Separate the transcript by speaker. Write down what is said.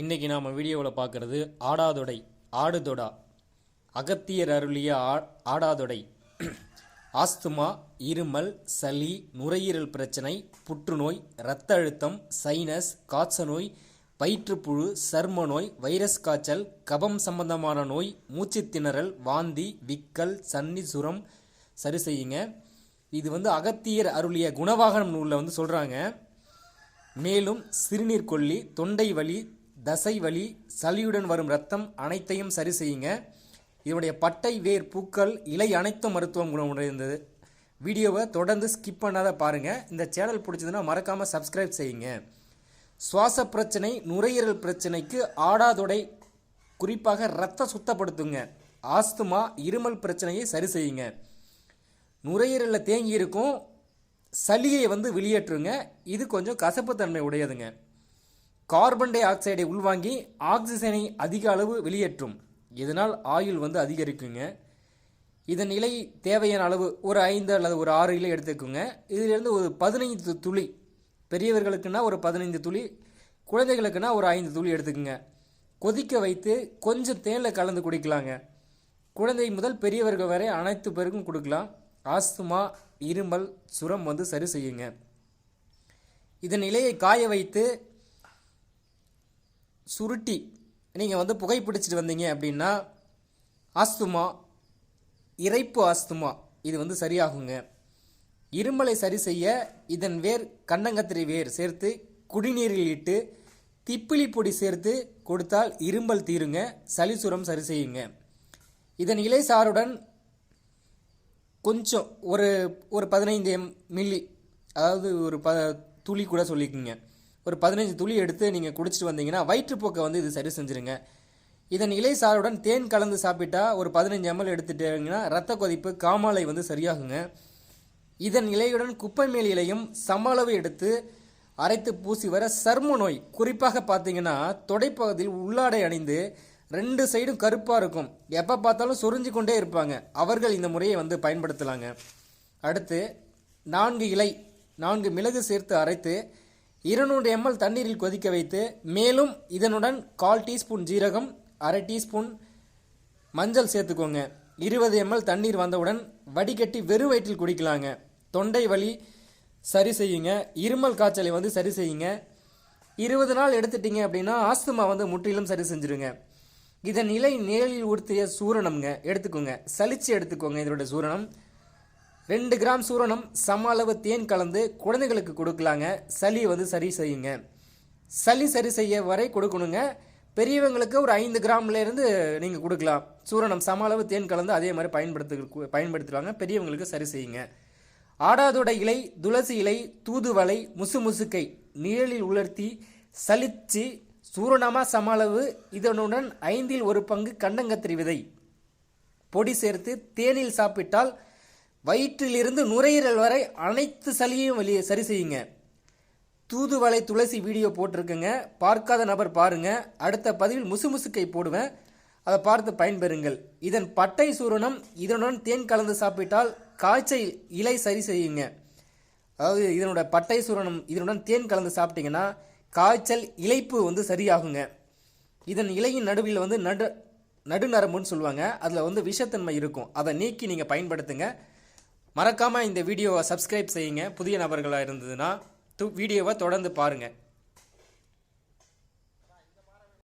Speaker 1: இன்றைக்கி நாம் வீடியோவில் பார்க்குறது ஆடாதொடை ஆடுதொடா. அகத்தியர் அருளிய ஆ ஆடாதொடை. ஆஸ்துமா இருமல் சளி நுரையீரல் பிரச்சனை புற்றுநோய் இரத்த அழுத்தம் சைனஸ் காய்ச்சநோய் வயிற்றுப்புழு சர்ம நோய் வைரஸ் காய்ச்சல் கபம் சம்பந்தமான நோய் மூச்சு திணறல் வாந்தி விக்கல் சன்னி சுரம் சரி செய்யுங்க. இது வந்து அகத்தியர் அருளிய குணவாகனம் நூலில் வந்து சொல்கிறாங்க மேலும் சிறுநீர் கொல்லி தொண்டை வலி தசை வலி சளியுடன் வரும் ரத்தம் அனைத்தையும் சரி செய்யுங்க. இதனுடைய பட்டை வேர் பூக்கள் இலை அனைத்தும் மருத்துவம் குணமுடைந்தது வீடியோவை தொடர்ந்து ஸ்கிப் பண்ணாத பாருங்கள் இந்த சேனல் பிடிச்சதுன்னா மறக்காமல் சப்ஸ்கிரைப் செய்யுங்க. சுவாச பிரச்சனை நுரையீரல் பிரச்சனைக்கு ஆடாதொடை குறிப்பாக ரத்த சுத்தப்படுத்துங்க. ஆஸ்துமா இருமல் பிரச்சனையை சரி செய்யுங்க. நுரையீரலில் தேங்கி இருக்கும் சளியை வந்து வெளியேற்றுங்க. இது கொஞ்சம் கசப்புத்தன்மை உடையதுங்க. கார்பன் டை ஆக்சைடை உள்வாங்கி ஆக்சிஜனை அதிக அளவு வெளியேற்றும். இதனால் ஆயுள் வந்து அதிகரிக்குங்க. இதன் இலை தேவையான அளவு ஒரு ஐந்து அல்லது ஒரு ஆறு இலை எடுத்துக்கோங்க. இதிலிருந்து ஒரு பதினைந்து துளி பெரியவர்களுக்குன்னா ஒரு பதினைந்து துளி குழந்தைகளுக்குன்னா ஒரு ஐந்து துளி எடுத்துக்கோங்க. கொதிக்க வைத்து கொஞ்சம் தேனில் கலந்து குடிக்கலாங்க. குழந்தை முதல் பெரியவர்கள் வரை அனைத்து பேருக்கும் கொடுக்கலாம். ஆஸ்துமா இருமல் சுரம் வந்து சரி செய்யுங்க. இதன் இலையை காய வைத்து சுருட்டி நீங்கள் வந்து புகைப்பிடிச்சிட்டு வந்தீங்க அப்படின்னா ஆஸ்துமா இறைப்பு ஆஸ்துமா இது வந்து சரியாகுங்க. இருமலை சரி செய்ய இதன் வேர் கண்ணங்கத்திரி வேர் சேர்த்து குடிநீரில் இட்டு திப்பிலி பொடி சேர்த்து கொடுத்தால் இருமல் தீருங்க சளிசுரம் சரி செய்யுங்க. இதன் இலை சாறுடன் கொஞ்சம் ஒரு ஒரு பதினைந்து எம் மில்லி அதாவது ஒரு ப துளி கூட சொல்லிக்குங்க. ஒரு பதினஞ்சு துளி எடுத்து நீங்கள் குடிச்சிட்டு வந்தீங்கன்னா வயிற்றுப்போக்கை வந்து இது சரி செஞ்சுருங்க. இதன் இலை சாறுடன் தேன் கலந்து சாப்பிட்டா ஒரு பதினஞ்சு எம்எல் எடுத்துட்டீங்கன்னா ரத்த கொதிப்பு காமாலை வந்து சரியாகுங்க. இதன் இலையுடன் குப்பை மேல் இலையும் சம அளவு எடுத்து அரைத்து பூசி வர சர்ம நோய் குறிப்பாக பார்த்தீங்கன்னா தொடைப்பகுதியில் உள்ளாடை அணிந்து ரெண்டு சைடும் கருப்பாக இருக்கும். எப்போ பார்த்தாலும் சொரிஞ்சு கொண்டே இருப்பாங்க. அவர்கள் இந்த முறையை வந்து பயன்படுத்தலாங்க. அடுத்து நான்கு இலை நான்கு மிளகு சேர்த்து அரைத்து இருநூறு எம்எல் தண்ணீரில் கொதிக்க வைத்து மேலும் இதனுடன் கால் டீஸ்பூன் ஜீரகம் அரை டீஸ்பூன் மஞ்சள் சேர்த்துக்கோங்க. இருபது எம்எல் தண்ணீர் வந்தவுடன் வடிகட்டி வெறும் வயிற்றில் குடிக்கலாங்க. தொண்டை வலி சரி செய்யுங்க. இருமல் காய்ச்சலை வந்து சரி செய்யுங்க. இருபது நாள் எடுத்துட்டீங்க அப்படின்னா ஆஸ்துமா வந்து முற்றிலும் சரி செஞ்சுருங்க. இதன் இலை நேரில் ஊர்த்திய சூரணம்ங்க எடுத்துக்கோங்க. சலிச்சு எடுத்துக்கோங்க இதனுடைய சூரணம். ரெண்டு கிராம் சூரணம் சம அளவு தேன் கலந்து குழந்தைகளுக்கு கொடுக்கலாங்க. சளி வந்து சரி செய்யுங்க. சளி சரி செய்ய வரை கொடுக்கணுங்க. பெரியவங்களுக்கு ஒரு ஐந்து கிராம்லேருந்து நீங்கள் கொடுக்கலாம். சூரணம் சம அளவு தேன் கலந்து அதே மாதிரி பயன்படுத்து பயன்படுத்துவாங்க பெரியவங்களுக்கு சரி செய்யுங்க. ஆடாதோட இலை துளசி இலை தூதுவளை முசு முசுக்கை நிழலில் உலர்த்தி சலிச்சு சூரணமாக சம அளவு இதனுடன் ஐந்தில் ஒரு பங்கு கண்டங்கத்திரி விதை. பொடி சேர்த்து தேனில் சாப்பிட்டால் வயிற்றிலிருந்து நுரையீரல் வரை அனைத்து சளியையும் வெளியே சரி செய்யுங்க. தூதுவளை துளசி வீடியோ போட்டிருக்குங்க. பார்க்காத நபர் பாருங்க. அடுத்த பதிவில் முசுமுசுக்கை போடுவேன். அதை பார்த்து பயன்பெறுங்கள். இதன் பட்டை சூரணம் இதனுடன் தேன் கலந்து சாப்பிட்டால் காய்ச்சல் இலை சரி செய்யுங்க. அதாவது இதனோட பட்டை சூரணம் இதனுடன் தேன் கலந்து சாப்பிட்டீங்கன்னா காய்ச்சல் இழைப்பு வந்து சரியாகுங்க. இதன் இலையின் நடுவில் வந்து நடு நடுநரம்புன்னு சொல்லுவாங்க. அதில் வந்து விஷத்தன்மை இருக்கும். அதை நீக்கி நீங்கள் பயன்படுத்துங்க. மறக்காமல் இந்த வீடியோவை சப்ஸ்கிரைப் செய்யுங்க. புதிய நபர்களாக இருந்ததுன்னா து வீடியோவை தொடர்ந்து பாருங்கள்